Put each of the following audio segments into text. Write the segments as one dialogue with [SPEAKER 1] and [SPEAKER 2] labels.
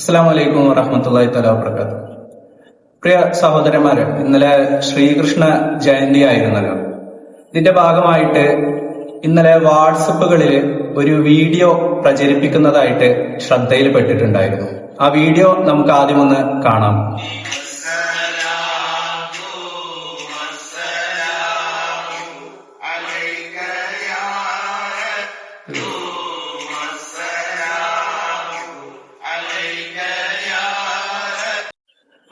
[SPEAKER 1] അസ്സാം വലൈക്കും വറഹമത്തല്ലാഹി തല വാത്തു പ്രിയ സഹോദരന്മാരെ ഇന്നലെ ശ്രീകൃഷ്ണ ജയന്തി ആയിരുന്നല്ലോ. ഇതിന്റെ ഭാഗമായിട്ട് ഇന്നലെ വാട്സപ്പുകളിൽ ഒരു വീഡിയോ പ്രചരിപ്പിക്കുന്നതായിട്ട് ശ്രദ്ധയിൽപ്പെട്ടിട്ടുണ്ടായിരുന്നു. ആ വീഡിയോ നമുക്ക് ആദ്യം ഒന്ന് കാണാം.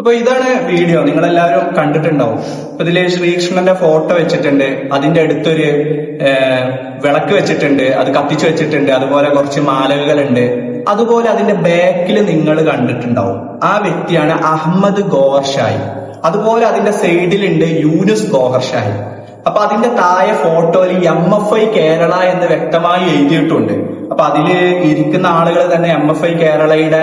[SPEAKER 1] അപ്പൊ ഇതാണ് വീഡിയോ നിങ്ങൾ എല്ലാവരും കണ്ടിട്ടുണ്ടാവും. അപ്പൊ ഇതിൽ ശ്രീകൃഷ്ണന്റെ ഫോട്ടോ വെച്ചിട്ടുണ്ട്. അതിന്റെ അടുത്തൊരു വിളക്ക് വെച്ചിട്ടുണ്ട്. അത് കത്തിച്ചു വെച്ചിട്ടുണ്ട്. അതുപോലെ കുറച്ച് മാലകളുണ്ട്. അതുപോലെ അതിന്റെ ബാക്കിൽ നിങ്ങൾ കണ്ടിട്ടുണ്ടാവും. ആ വ്യക്തിയാണ് അഹമ്മദ് ഗോർഷായി അതുപോലെ അതിന്റെ സൈഡിലുണ്ട് യൂനുസ് ഗോഹർഷായി അപ്പൊ അതിന്റെ താഴെ ഫോട്ടോയിൽ എം എഫ് ഐ കേരള എന്ന് വ്യക്തമായി എഴുതിയിട്ടുണ്ട്. അപ്പൊ അതിൽ ഇരിക്കുന്ന ആളുകൾ തന്നെ എം എഫ് ഐ കേരളയുടെ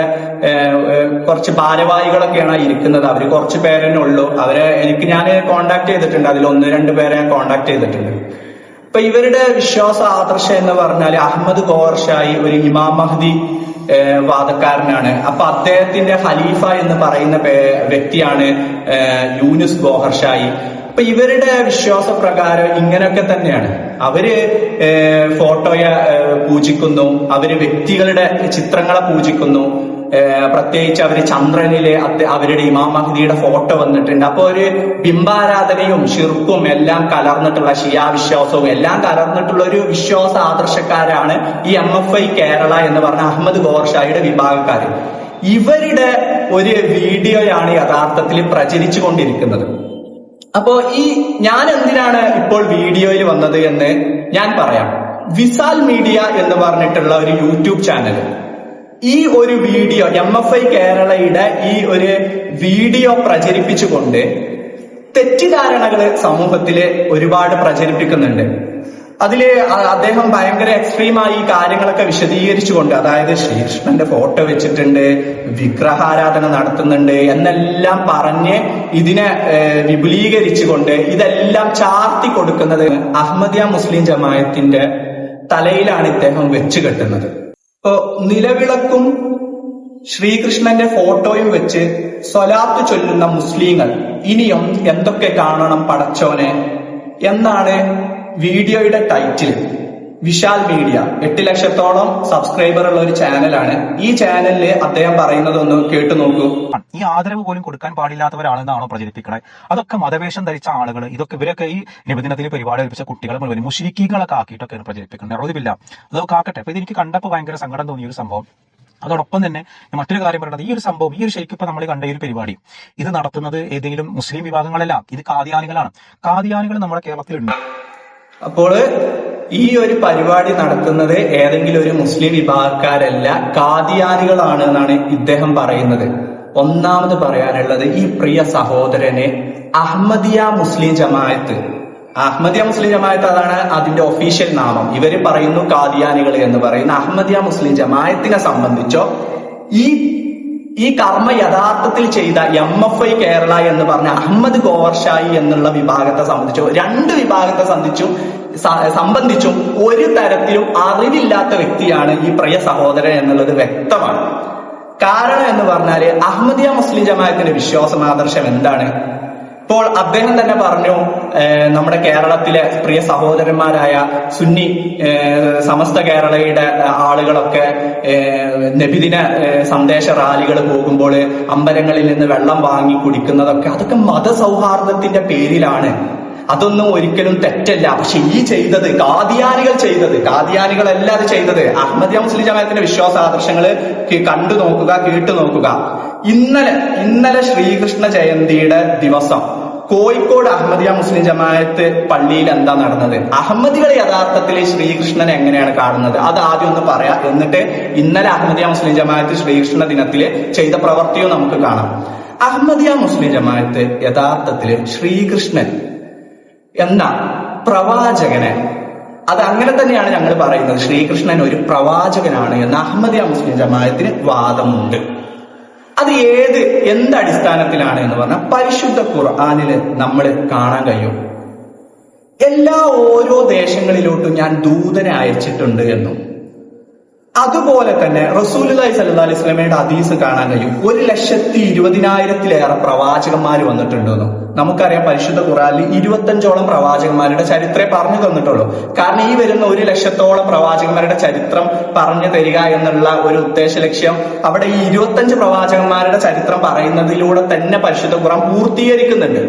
[SPEAKER 1] കുറച്ച് ഭാരവാഹികളൊക്കെയാണ് ഇരിക്കുന്നത്. അവർ കുറച്ച് പേരെന്നെ ഉള്ളൂ. അവരെ എനിക്ക് ഞാൻ കോണ്ടാക്ട് ചെയ്തിട്ടുണ്ട്. അതിൽ ഒന്ന് രണ്ട് പേരെ ഞാൻ കോണ്ടാക്ട് ചെയ്തിട്ടുണ്ട്. അപ്പൊ ഇവരുടെ വിശ്വാസ ആദർശം എന്ന് പറഞ്ഞാൽ അഹമ്മദ് ഗോർഷായി ഒരു ഇമാം മഹദി വാദക്കാരനാണ്. അപ്പൊ അദ്ദേഹത്തിന്റെ ഖലീഫ എന്ന് പറയുന്ന വ്യക്തിയാണ് യൂനുസ് ഗോഹർഷായി അപ്പൊ ഇവരുടെ വിശ്വാസ പ്രകാരം ഇങ്ങനെയൊക്കെ തന്നെയാണ്. അവർ ഫോട്ടോയെ പൂജിക്കുന്നു. അവർ വ്യക്തികളുടെ ചിത്രങ്ങളെ പൂജിക്കുന്നു. പ്രത്യേകിച്ച് അവർ ചന്ദ്രനിലെ അവരുടെ ഇമാം മഹദിയുടെ ഫോട്ടോ വന്നിട്ടുണ്ട്. അപ്പൊ ഒരു ബിംബാരാധനയും ഷിർക്കും എല്ലാം കലർന്നിട്ടുള്ള ഷിയാ വിശ്വാസവും എല്ലാം കലർന്നിട്ടുള്ള ഒരു വിശ്വാസ ആദർശക്കാരാണ് ഈ എം എഫ് ഐ കേരള എന്ന് പറഞ്ഞ അഹമ്മദ് ഗോർഷായുടെ വിഭാഗക്കാര്. ഇവരുടെ ഒരു വീഡിയോയാണ് യഥാർത്ഥത്തിൽ പ്രചരിച്ചു കൊണ്ടിരിക്കുന്നത് അപ്പോ ഈ ഞാൻ എന്തിനാണ് ഇപ്പോൾ വീഡിയോയിൽ വന്നത് എന്ന് ഞാൻ പറയാം. വിസാൽ മീഡിയ എന്ന് പറഞ്ഞിട്ടുള്ള ഒരു യൂട്യൂബ് ചാനൽ. ഈ ഒരു വീഡിയോ എം എഫ് ഐ കേരളയുടെ ഈ ഒരു വീഡിയോ പ്രചരിപ്പിച്ചുകൊണ്ട് തെറ്റിദ്ധാരണകൾ സമൂഹത്തിൽ ഒരുപാട് പ്രചരിപ്പിക്കുന്നുണ്ട്. അതിൽ അദ്ദേഹം ഭയങ്കര എക്സ്ട്രീമായി ഈ കാര്യങ്ങളൊക്കെ വിശദീകരിച്ചുകൊണ്ട് അതായത് ശ്രീകൃഷ്ണന്റെ ഫോട്ടോ വെച്ചിട്ടുണ്ട് വിഗ്രഹാരാധന നടത്തുന്നുണ്ട് എന്നെല്ലാം പറഞ്ഞ് ഇതിനെ വിപുലീകരിച്ചുകൊണ്ട് ഇതെല്ലാം ചാർത്തി കൊടുക്കുന്നത് അഹമ്മദിയ മുസ്ലിം ജമായത്തിന്റെ തലയിലാണ് ഇദ്ദേഹം വെച്ച് കെട്ടുന്നത്. ഇപ്പോ നിലവിളക്കും ശ്രീകൃഷ്ണന്റെ ഫോട്ടോയും വെച്ച് സ്വലാത്ത് ചൊല്ലുന്ന മുസ്ലിങ്ങൾ ഇനിയും എന്തൊക്കെ കാണണം പടച്ചോനെ? എന്നാണ് വീഡിയോയുടെ ടൈറ്റിൽ വിശാൽ മീഡിയ. എട്ട് ലക്ഷത്തോളം സബ്സ്ക്രൈബർ ഉള്ള ഒരു ചാനലാണ് ഈ ചാനലിൽ അദ്ദേഹം പറയുന്നത് ഒന്ന് കേട്ടു നോക്കൂ.
[SPEAKER 2] ഈ ആദരവ് പോലും കൊടുക്കാൻ പാടില്ലാത്തവരാണെന്നാണോ പ്രചരിപ്പിക്കണേ? അതൊക്കെ മതവേഷം ധരിച്ച ആളുകൾ ഇതൊക്കെ ഇവരൊക്കെ ഈ നിബന്ധനത്തിൽ പരിപാടി ഏൽപ്പിച്ച കുട്ടികൾ മുഴുവൻ മുഷിരിക്കുകളൊക്കെ ആക്കിയിട്ടൊക്കെയാണ് പ്രചരിപ്പിക്കുന്നത് അറിവില്ല. അതൊക്കെ ആക്കട്ടെ. അപ്പൊ ഇതെനിക്ക് കണ്ടപ്പോൾ ഭയങ്കര സങ്കടം തോന്നിയ ഒരു സംഭവം. അതോടൊപ്പം തന്നെ മറ്റൊരു കാര്യം പറയുന്നത് ഈ ഒരു സംഭവം ഈ ഒരു ശരിക്കും ഇപ്പൊ നമ്മൾ കണ്ട ഈ ഒരു പരിപാടി. ഇത് നടത്തുന്നത് ഏതെങ്കിലും മുസ്ലിം വിഭാഗങ്ങളല്ല. ഇത് കാദിയാനികളാണ് കാദിയാനികൾ നമ്മുടെ കേരളത്തിലുണ്ട്.
[SPEAKER 1] അപ്പോൾ ഈ ഒരു പരിപാടി നടത്തുന്നത് ഏതെങ്കിലും ഒരു മുസ്ലിം വിഭാഗക്കാരല്ല കാദിയാനികളാണ് എന്നാണ് ഇദ്ദേഹം പറയുന്നത്. ഒന്നാമത് പറയാനുള്ളത് ഈ പ്രിയ സഹോദരനെ അഹമ്മദിയ മുസ്ലിം ജമായത്ത് അഹമ്മദിയ മുസ്ലിം ജമായത്ത് അതാണ് അതിന്റെ ഒഫീഷ്യൽ നാമം. ഇവർ പറയുന്നു കാദിയാനികൾ എന്ന് പറയുന്ന അഹമ്മദിയ മുസ്ലിം ജമായത്തിനെ സംബന്ധിച്ചോ ഈ ഈ കർമ്മ യഥാർത്ഥത്തിൽ ചെയ്ത എം എഫ് ഐ കേരള എന്ന് പറഞ്ഞ അഹമ്മദ് ഗോവർഷായി എന്നുള്ള വിഭാഗത്തെ സംബന്ധിച്ചു രണ്ട് വിഭാഗത്തെ സംബന്ധിച്ചും സംബന്ധിച്ചും ഒരു തരത്തിലും അറിവില്ലാത്ത വ്യക്തിയാണ് ഈ പ്രിയ സഹോദരൻ എന്നുള്ളത് വ്യക്തമാണ്. കാരണം എന്ന് പറഞ്ഞാൽ അഹമ്മദിയ മുസ്ലിം ജമാഅത്തിന്റെ വിശ്വാസം ആദർശം എന്താണ്? ഇപ്പോൾ അദ്ദേഹം തന്നെ പറഞ്ഞു നമ്മുടെ കേരളത്തിലെ പ്രിയ സഹോദരന്മാരായ സുന്നി സമസ്ത കേരളയുടെ ആളുകളൊക്കെ നബിദിന സന്ദേശ റാലികൾ പോകുമ്പോൾ അമ്പലങ്ങളിൽ നിന്ന് വെള്ളം വാങ്ങി കുടിക്കുന്നതൊക്കെ അതൊക്കെ മതസൗഹാർദ്ദത്തിന്റെ പേരിലാണ്. അതൊന്നും ഒരിക്കലും തെറ്റല്ല. പക്ഷെ ഈ ചെയ്തത് കാദിയാനികൾ ചെയ്തത് കാദിയാനികളല്ല അത് ചെയ്തത്. അഹമ്മദിയ മുസ്ലിം ജമാഅത്തിന്റെ വിശ്വാസ ആദർശങ്ങൾ കണ്ടു നോക്കുക കേട്ടു നോക്കുക. ഇന്നലെ ഇന്നലെ ശ്രീകൃഷ്ണ ജയന്തിയുടെ ദിവസം കോഴിക്കോട് അഹമ്മദിയ മുസ്ലിം ജമാഅത്ത് പള്ളിയിൽ എന്താ നടന്നത്? അഹമ്മദികൾ യഥാർത്ഥത്തിൽ ശ്രീകൃഷ്ണനെ എങ്ങനെയാണ് കാണുന്നത്? അത് ആദ്യം ഒന്ന് പറയാം. എന്നിട്ട് ഇന്നലെ അഹമ്മദിയ മുസ്ലിം ജമാഅത്ത് ശ്രീകൃഷ്ണ ദിനത്തിൽ ചെയ്ത പ്രവൃത്തിയും നമുക്ക് കാണാം. അഹമ്മദിയ മുസ്ലിം ജമാഅത്ത് യഥാർത്ഥത്തിൽ ശ്രീകൃഷ്ണൻ എന്ന പ്രവാചകനെ. അത് അങ്ങനെ തന്നെയാണ് ഞങ്ങൾ പറയുന്നത്. ശ്രീകൃഷ്ണൻ ഒരു പ്രവാചകനാണ് എന്ന് അഹമ്മദിയ മുസ്ലിം ജമാഅത്തിന് വാദമുണ്ട്. അത് ഏത് എന്ത് അടിസ്ഥാനത്തിലാണ് എന്ന് പറഞ്ഞാൽ പരിശുദ്ധ ഖുർആാനിൽ നമ്മൾ കാണാൻ കഴിയും. എല്ലാ ഓരോ ദേശങ്ങളിലോട്ടും ഞാൻ ദൂതനെ അയച്ചിട്ടുണ്ട് എന്നും. അതുപോലെ തന്നെ റസൂലി സല്ലാ അലൈഹി സ്വലമയുടെ അതീസ് കാണാൻ കഴിയും. ഒരു ലക്ഷത്തി ഇരുപതിനായിരത്തിലേറെ പ്രവാചകന്മാർ വന്നിട്ടുണ്ടെന്നും. നമുക്കറിയാം പരിശുദ്ധ ഖുറാനിൽ ഇരുപത്തഞ്ചോളം പ്രവാചകന്മാരുടെ ചരിത്രമേ പറഞ്ഞു തന്നിട്ടുള്ളൂ. കാരണം ഈ വരുന്ന ഒരു ലക്ഷത്തോളം പ്രവാചകന്മാരുടെ ചരിത്രം പറഞ്ഞു തരിക എന്നുള്ള ഒരു ഉദ്ദേശ ലക്ഷ്യം അവിടെ ഈ ഇരുപത്തഞ്ച് പ്രവാചകന്മാരുടെ ചരിത്രം പറയുന്നതിലൂടെ തന്നെ പരിശുദ്ധ ഖുറാൻ പൂർത്തീകരിക്കുന്നുണ്ട്.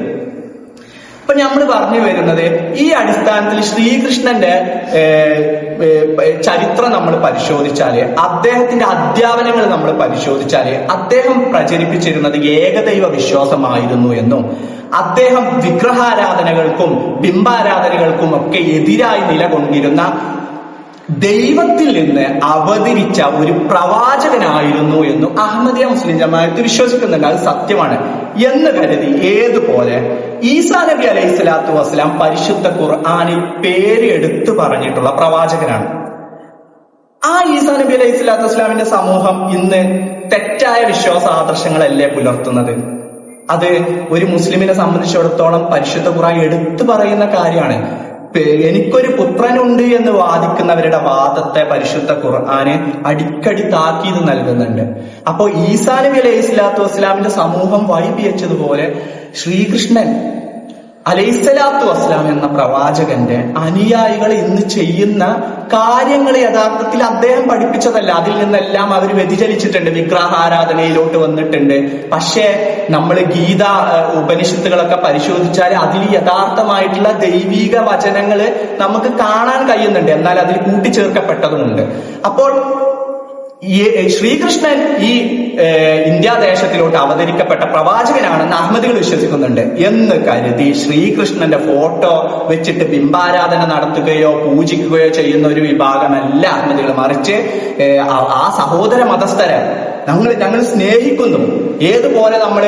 [SPEAKER 1] അപ്പൊ നമ്മൾ പറഞ്ഞു വരുന്നത് ഈ അടിസ്ഥാനത്തിൽ ശ്രീകൃഷ്ണന്റെ ചരിത്രം നമ്മൾ പരിശോധിച്ചാൽ അദ്ദേഹത്തിന്റെ അധ്യാപനങ്ങൾ നമ്മൾ പരിശോധിച്ചാൽ അദ്ദേഹം പ്രചരിപ്പിച്ചിരുന്നത് ഏകദൈവ വിശ്വാസമായിരുന്നു എന്നും അദ്ദേഹം വിഗ്രഹാരാധനകൾക്കും ബിംബാരാധനകൾക്കും ഒക്കെ എതിരായി നിലകൊണ്ടിരുന്ന ദൈവത്തിൽ നിന്ന് അവതരിച്ച ഒരു പ്രവാചകനായിരുന്നു എന്നും അഹമ്മദിയ മുസ്ലിം ജമാഅത്ത് വിശ്വസിക്കുന്നുണ്ട്. അത് സത്യമാണ്. എന്ന് കരുതി ഏതുപോലെ ഈസാ നബി അലൈഹി സ്വലാത്തു വസ്സലാം പരിശുദ്ധ ഖുർആാനിൽ പേര് എടുത്തു പറഞ്ഞിട്ടുള്ള പ്രവാചകനാണ്. ആ ഈസാ നബി അലൈഹി സ്വലാത്തു വസ്സലാമിന്റെ സമൂഹം ഇന്ന് തെറ്റായ വിശ്വാസ ആദർശങ്ങളല്ലേ പുലർത്തുന്നത്? അത് ഒരു മുസ്ലിമിനെ സംബന്ധിച്ചിടത്തോളം പരിശുദ്ധ ഖുർആൻ എടുത്തു പറയുന്ന കാര്യമാണ്. എനിക്കൊരു പുത്രനുണ്ട് എന്ന് വാദിക്കുന്നവരുടെ വാദത്തെ പരിശുദ്ധ ഖുർആാന് അടിക്കടി താക്കീത് നൽകുന്നുണ്ട്. അപ്പോ ഈസാ നബി അലൈഹി സ്വലാത്തു വസ്സലാമിന്റെ സമൂഹം വഴിപിയച്ചതുപോലെ ശ്രീകൃഷ്ണൻ അലൈസലാത്തു വസ്ലാം എന്ന പ്രവാചകന്റെ അനുയായികൾ ഇന്ന് ചെയ്യുന്ന കാര്യങ്ങൾ യഥാർത്ഥത്തിൽ അദ്ദേഹം പഠിപ്പിച്ചതല്ല. അതിൽ നിന്നെല്ലാം അവർ വ്യതിചലിച്ചിട്ടുണ്ട്. വിഗ്രഹാരാധനയിലോട്ട് വന്നിട്ടുണ്ട്. പക്ഷേ നമ്മൾ ഗീത ഉപനിഷത്തുകളൊക്കെ പരിശോധിച്ചാൽ അതിൽ യഥാർത്ഥമായിട്ടുള്ള ദൈവിക വചനങ്ങൾ നമുക്ക് കാണാൻ കഴിയുന്നുണ്ട്. എന്നാൽ അതിൽ കൂട്ടിച്ചേർക്കപ്പെട്ടതുമുണ്ട്. അപ്പോൾ ഈ ശ്രീകൃഷ്ണൻ ഈ ഇന്ത്യ ദേശത്തിലോട്ട് അവതരിക്കപ്പെട്ട പ്രവാചകനാണെന്ന് അഹമ്മദികൾ വിശ്വസിക്കുന്നുണ്ട്. എന്ന് കരുതി ശ്രീകൃഷ്ണന്റെ ഫോട്ടോ വെച്ചിട്ട് ബിംബാരാധന നടത്തുകയോ പൂജിക്കുകയോ ചെയ്യുന്ന ഒരു വിഭാഗമല്ല അഹമ്മദികൾ മറിച്ച് ആ- സഹോദര മതസ്ഥരെ ഞങ്ങൾ ഞങ്ങൾ സ്നേഹിക്കുന്നു. ഏതുപോലെ നമ്മൾ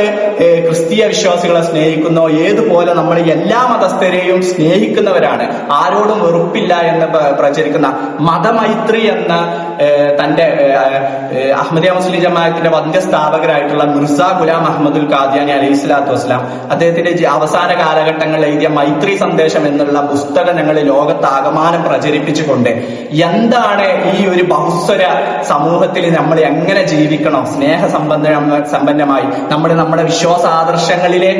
[SPEAKER 1] ക്രിസ്തീയ വിശ്വാസികളെ സ്നേഹിക്കുന്നോ ഏതുപോലെ നമ്മൾ എല്ലാ മതസ്ഥരെയും സ്നേഹിക്കുന്നവരാണ്. ആരോടും വെറുപ്പില്ല എന്ന് പ്രചരിക്കുന്ന മതമൈത്രി എന്ന തന്റെ അഹമ്മദിയ മുസ്ലിം ജമാഅത്തിന്റെ വന്ധ്യസ്ഥാപകരായിട്ടുള്ള മിർസ ഗുലാം അഹമ്മദുൽ ഖാദിയാനി അലൈഹി സ്വലാത്തു വസ്സലാം അദ്ദേഹത്തിന്റെ അവസാന കാലഘട്ടങ്ങളിൽ എഴുതിയ മൈത്രി സന്ദേശം എന്നുള്ള പുസ്തകം ഞങ്ങൾ ലോകത്താകമാനം പ്രചരിപ്പിച്ചുകൊണ്ട് എന്താണ് ഈ ഒരു ബഹുസ്വര സമൂഹത്തിൽ നമ്മൾ എങ്ങനെ ജീവിക്കണം? സ്നേഹ സംബന്ധ സമ്പന്നമായി. നമ്മൾ നമ്മുടെ വിശ്വാസ ആദർശങ്ങളിലെ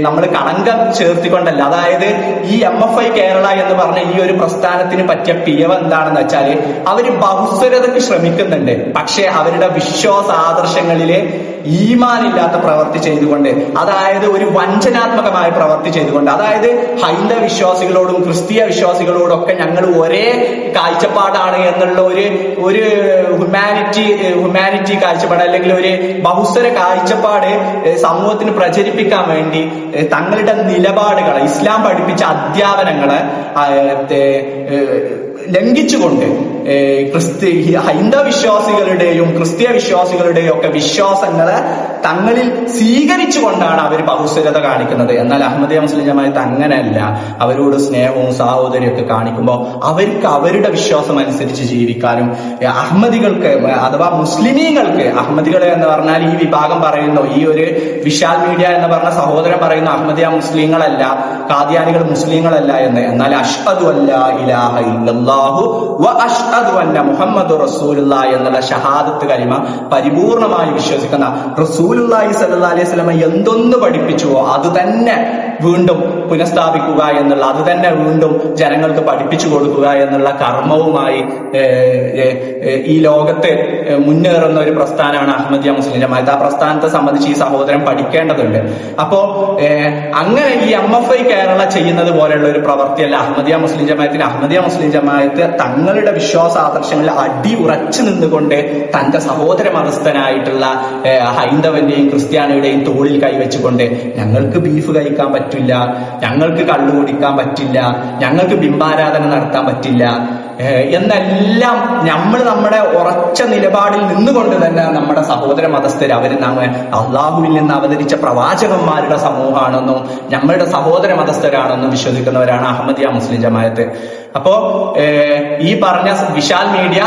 [SPEAKER 1] നമ്മൾ കളങ്കം ചേർത്തിക്കൊണ്ടല്ല. അതായത് ഈ എം എഫ് ഐ കേരള എന്ന് പറഞ്ഞ ഈ ഒരു പ്രസ്ഥാനത്തിന് പറ്റിയ പിയവ് എന്താണെന്ന് വെച്ചാൽ അവർ ബഹുസ്വരതയ്ക്ക് ശ്രമിക്കുന്നുണ്ട്. പക്ഷെ അവരുടെ വിശ്വാസ ആദർശങ്ങളിലെ ഈമാനില്ലാത്ത പ്രവൃത്തി ചെയ്തുകൊണ്ട് അതായത് ഒരു വഞ്ചനാത്മകമായ പ്രവൃത്തി ചെയ്തുകൊണ്ട് അതായത് ഹൈന്ദവ വിശ്വാസികളോടും ക്രിസ്തീയ വിശ്വാസികളോടും ഒക്കെ ഞങ്ങൾ ഒരേ കാഴ്ചപ്പാടാണ് എന്നുള്ള ഒരു ഒരു ഹ്യൂമാനിറ്റി ഹ്യൂമാനിറ്റി കാഴ്ചപ്പാട് അല്ലെങ്കിൽ ഒരു ബഹുസ്വര കാഴ്ചപ്പാട് സമൂഹത്തിന് പ്രചരിപ്പിക്കാൻ വേണ്ടി തങ്ങളുടെ നിലപാടുകൾ ഇസ്ലാം പഠിപ്പിച്ച അധ്യാപനങ്ങളെ ലംഘിച്ചുകൊണ്ട് ഏഹ്, ക്രിസ്തി ഹൈന്ദവ വിശ്വാസികളുടെയും ക്രിസ്തീയ വിശ്വാസികളുടെയും ഒക്കെ വിശ്വാസങ്ങളെ തങ്ങളിൽ സ്വീകരിച്ചുകൊണ്ടാണ് അവർ ബഹുസ്വരത കാണിക്കുന്നത്. എന്നാൽ അഹമ്മദിയ മുസ്ലിം ജമാഅത്ത് അങ്ങനെയല്ല. അവരോട് സ്നേഹവും സാഹോദര്യവും ഒക്കെ കാണിക്കുമ്പോൾ അവർക്ക് അവരുടെ വിശ്വാസം അനുസരിച്ച് ജീവിക്കാനും അഹമ്മദികൾക്ക് അഥവാ മുസ്ലിമീങ്ങൾക്ക് അഹമ്മദികൾ എന്ന് പറഞ്ഞാൽ ഈ വിഭാഗം പറയുന്നു ഈ ഒരു വിശാൽ മീഡിയ എന്ന് പറഞ്ഞ സഹോദരൻ പറയുന്നു അഹമ്മദിയ മുസ്ലിങ്ങളല്ല കാദ്യാനികൾ മുസ്ലിങ്ങളല്ല എന്ന്. എന്നാൽ അഷ്ഹദു അല്ലാഹു വ അന്ന മുഹമ്മദ് റസൂലുള്ള എന്നുള്ള ഷഹാദത്ത് കരിമ പരിപൂർണമായി വിശ്വസിക്കുന്ന റസൂലുള്ളാഹി സല്ലല്ലാഹു അലൈഹി സ്വലമ എന്തൊന്ന് പഠിപ്പിച്ചുവോ അത് തന്നെ വീണ്ടും പുനഃസ്ഥാപിക്കുക എന്നുള്ള അത് തന്നെ വീണ്ടും ജനങ്ങൾക്ക് പഠിപ്പിച്ചു കൊടുക്കുക എന്നുള്ള കർമ്മവുമായി ഈ ലോകത്തെ മുന്നേറുന്ന ഒരു പ്രസ്ഥാനമാണ് അഹമ്മദിയ മുസ്ലിം ജമാഅത്ത്. ആ പ്രസ്ഥാനത്തെ സംബന്ധിച്ച് ഈ സഹോദരൻ പഠിക്കേണ്ടതുണ്ട്. അപ്പോ അങ്ങനെ ഈ എം എഫ് ഐ കേരള ചെയ്യുന്നത് പോലെയുള്ള ഒരു പ്രവൃത്തിയല്ല അഹമ്മദിയ മുസ്ലിം ജമാഅത്തിന്. അഹമ്മദിയ മുസ്ലിം ജമാഅത്ത് തങ്ങളുടെ വിശ്വാസ ആദർശങ്ങളിൽ അടി ഉറച്ചു നിന്നുകൊണ്ട് തന്റെ സഹോദര മതസ്ഥനായിട്ടുള്ള ഹൈന്ദവന്റെയും ക്രിസ്ത്യാനിയുടെയും തോളിൽ കൈവച്ചുകൊണ്ട് ഞങ്ങൾക്ക് ബീഫ് കഴിക്കാൻ പറ്റില്ല ഞങ്ങൾക്ക് കള്ളു കുടിക്കാൻ പറ്റില്ല ഞങ്ങൾക്ക് ബിംബാരാധന നടത്താൻ പറ്റില്ല എന്നെല്ലാം നമ്മൾ നമ്മുടെ ഉറച്ച നിലപാടിൽ നിന്നുകൊണ്ട് തന്നെ നമ്മുടെ സഹോദര മതസ്ഥർ അവർ നമ്മെ അള്ളാഹുവിൽ നിന്ന് അവതരിച്ച പ്രവാചകന്മാരുടെ സമൂഹമാണെന്നും നമ്മളുടെ സഹോദര മതസ്ഥരാണെന്നും വിശ്വസിക്കുന്നവരാണ് അഹമ്മദിയ മുസ്ലിം ജമായത്ത് അപ്പോ ഈ പറഞ്ഞ വിശാൽ മീഡിയ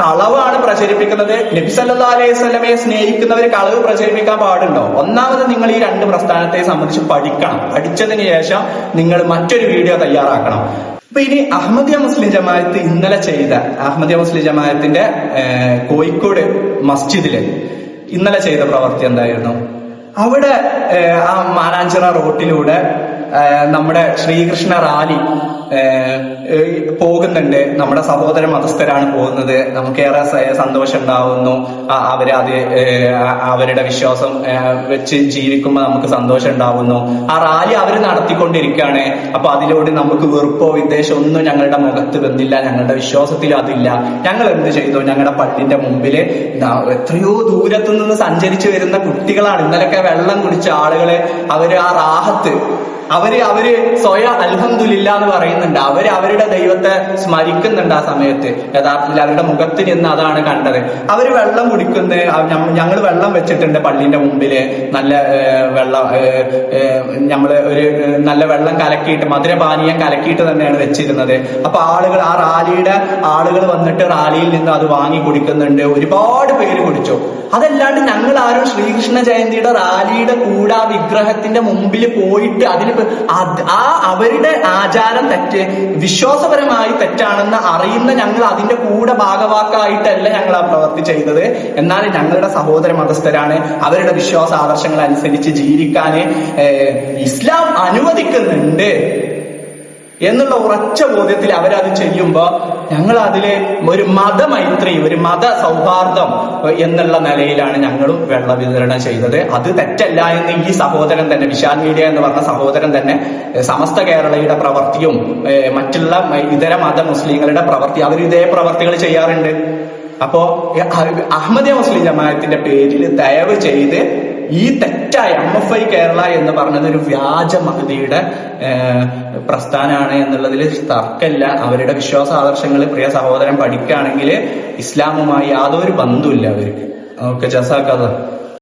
[SPEAKER 1] കളവാണ് പ്രചരിപ്പിക്കുന്നത്. നബി സല്ലാ അലൈഹി സ്വലമയെ സ്നേഹിക്കുന്നവർ കളവ് പ്രചരിപ്പിക്കാൻ പാടുണ്ടോ? ഒന്നാമത് നിങ്ങൾ ഈ രണ്ട് പ്രസ്ഥാനത്തെ സംബന്ധിച്ച് പഠിക്കണം. പഠിച്ചതിന് ശേഷം നിങ്ങൾ മറ്റൊരു വീഡിയോ തയ്യാറാക്കണം. അപ്പൊ ഇനി അഹമ്മദിയ മുസ്ലിം ജമാഅത്ത് ഇന്നലെ ചെയ്ത അഹമ്മദിയ മുസ്ലിം ജമാഅത്തിന്റെ കോഴിക്കോട് മസ്ജിദിൽ ഇന്നലെ ചെയ്ത പ്രവൃത്തി എന്തായിരുന്നു? അവിടെ ആ മാനാഞ്ചിറ റോട്ടിലൂടെ നമ്മുടെ ശ്രീകൃഷ്ണ റാലി പോകുന്നുണ്ട്. നമ്മുടെ സഹോദര മതസ്ഥരാണ് പോകുന്നത്. നമുക്കേറെ സന്തോഷം ഉണ്ടാവുന്നു. ആ- അവർ അത് ഏഹ്, ആ- അവരുടെ വിശ്വാസം വെച്ച് ജീവിക്കുമ്പോൾ നമുക്ക് സന്തോഷം ഉണ്ടാവുന്നു. ആ റാലി അവർ നടത്തിക്കൊണ്ടിരിക്കുകയാണ്. അപ്പൊ അതിലൂടെ നമുക്ക് വെറുപ്പോ വിദ്വേഷം ഒന്നും ഞങ്ങളുടെ മുഖത്ത് വന്നില്ല. ഞങ്ങളുടെ വിശ്വാസത്തിൽ അതില്ല. ഞങ്ങൾ എന്ത് ചെയ്തു? ഞങ്ങളുടെ പള്ളിന്റെ മുമ്പിൽ എത്രയോ ദൂരത്തു നിന്ന് സഞ്ചരിച്ചു വരുന്ന കുട്ടികളാണ്. ഇന്നലൊക്കെ വെള്ളം കുടിച്ച ആളുകളെ അവർ ആ റാഹത്ത് അവർ അവർ സ്വയം അൽഹന്ദില്ല എന്ന് പറയുന്നുണ്ട്. അവർ അവരുടെ ദൈവത്തെ സ്മരിക്കുന്നുണ്ട് ആ സമയത്ത്. യഥാർത്ഥത്തിൽ അവരുടെ മുഖത്ത് നിന്ന് അതാണ് കണ്ടത്. അവർ വെള്ളം കുടിക്കുന്ന ഞങ്ങൾ വെള്ളം വെച്ചിട്ടുണ്ട് പള്ളിന്റെ മുമ്പിൽ. നല്ല വെള്ളം നമ്മൾ ഒരു നല്ല വെള്ളം കലക്കിയിട്ട് മധുരപാനീയം കലക്കിയിട്ട് തന്നെയാണ് വെച്ചിരുന്നത്. അപ്പൊ ആളുകൾ ആ റാലിയുടെ ആളുകൾ വന്നിട്ട് റാലിയിൽ നിന്ന് അത് വാങ്ങി കുടിക്കുന്നുണ്ട്. ഒരുപാട് പേര് കുടിച്ചു. അതല്ലാണ്ട് ഞങ്ങൾ ആരും ശ്രീകൃഷ്ണ ജയന്തിയുടെ റാലിയുടെ കൂടാ വിഗ്രഹത്തിന്റെ മുമ്പിൽ പോയിട്ട് അതിന് അത് ആ അവരുടെ ആചാരം തെറ്റ് വിശ്വാസപരമായി തെറ്റാണെന്ന് അറിയുന്ന ഞങ്ങൾ അതിന്റെ കൂടെ ഭാഗവാക്കായിട്ടല്ല ഞങ്ങൾ ആ പ്രവൃത്തി ചെയ്തത്. എന്നാൽ ഞങ്ങളുടെ സഹോദര മതസ്ഥരാണ് അവരുടെ വിശ്വാസ ആദർശങ്ങൾ അനുസരിച്ച് ജീവിക്കാൻ ഇസ്ലാം അനുവദിക്കുന്നുണ്ട് എന്നുള്ള ഉറച്ച ബോധ്യത്തിൽ അവരത് ചെയ്യുമ്പോ ഞങ്ങൾ അതിൽ ഒരു മതമൈത്രി ഒരു മത സൗഹാർദ്ദം എന്നുള്ള നിലയിലാണ് ഞങ്ങളും വെള്ള വിതരണം ചെയ്തത്. അത് തെറ്റല്ല എന്ന് ഈ സഹോദരൻ തന്നെ വിശാൽ മീഡിയ എന്ന് പറഞ്ഞ സഹോദരൻ തന്നെ സമസ്ത കേരളയുടെ പ്രവൃത്തിയും മറ്റുള്ള ഇതര മത മുസ്ലിങ്ങളുടെ പ്രവൃത്തി അവർ ഇതേ പ്രവർത്തികൾ ചെയ്യാറുണ്ട്. അപ്പോ അഹമ്മദിയ മുസ്ലിം ജമാഅത്തിന്റെ പേരിൽ ദയവ് ചെയ്ത് ഈ തെറ്റായ എം എഫ് ഐ കേരള എന്ന് പറഞ്ഞത് ഒരു വ്യാജ മഹതിയുടെ പ്രസ്ഥാനമാണ് എന്നുള്ളതിൽ തർക്കമില്ല. അവരുടെ വിശ്വാസ ആദർശങ്ങൾ പ്രിയ സഹോദരൻ പഠിക്കുകയാണെങ്കിൽ ഇസ്ലാമുമായി യാതൊരു ബന്ധവുമില്ല അവർക്ക്. ഓക്കെ ജസാക്കഥ